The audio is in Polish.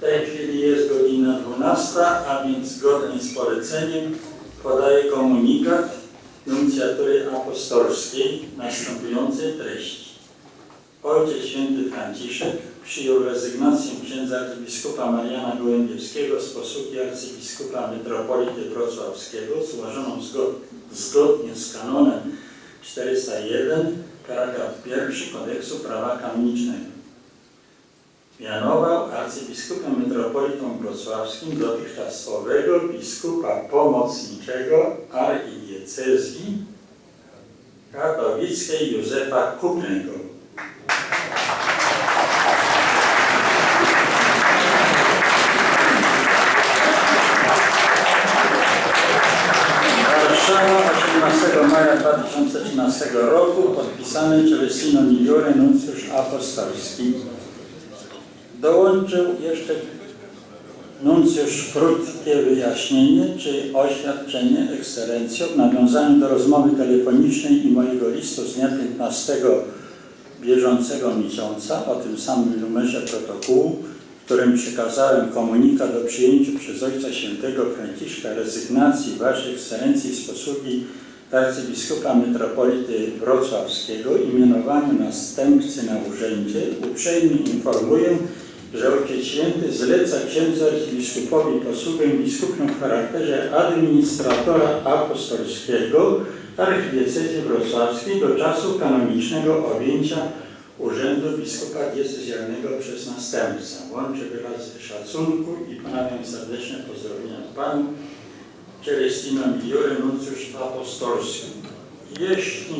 tej chwili jest godzina 12, a więc zgodnie z poleceniem podaję komunikat nuncjatury apostolskiej następującej treści. Ojciec Święty Franciszek przyjął rezygnację księdza arcybiskupa Mariana Gołębiewskiego z posługi arcybiskupa metropolity wrocławskiego złożoną zgo- zgodnie z kanonem 401 paragraf 1 kodeksu prawa kanonicznego. Mianował arcybiskupem metropolitą wrocławskim dotychczasowego biskupa pomocniczego archidiecezji katowickiej Józefa Kupnego. Warszawa 18 maja 2013 roku podpisany Celestino Migliore, nuncjusz apostolski. Dołączył jeszcze nuncjusz krótkie wyjaśnienie czy oświadczenie ekscelencjo w nawiązaniu do rozmowy telefonicznej i mojego listu z dnia 15 bieżącego miesiąca o tym samym numerze protokołu, w którym przekazałem komunikat o przyjęciu przez Ojca Świętego Franciszka rezygnacji Waszej Ekscelencji z posługi arcybiskupa metropolity wrocławskiego i mianowaniu następcy na urzędzie, uprzejmie informuję, że Ojciec Święty zleca księdzu arcybiskupowi posługę biskupną w charakterze administratora apostolskiego archidiecezji wrocławskiej do czasu kanonicznego objęcia urzędu biskupa diecezjalnego przez następcę. Łączę wyrazy szacunku i ponawiam serdeczne pozdrowienia Panu Celestino Migliore, nuncjusz apostolski. Jeśli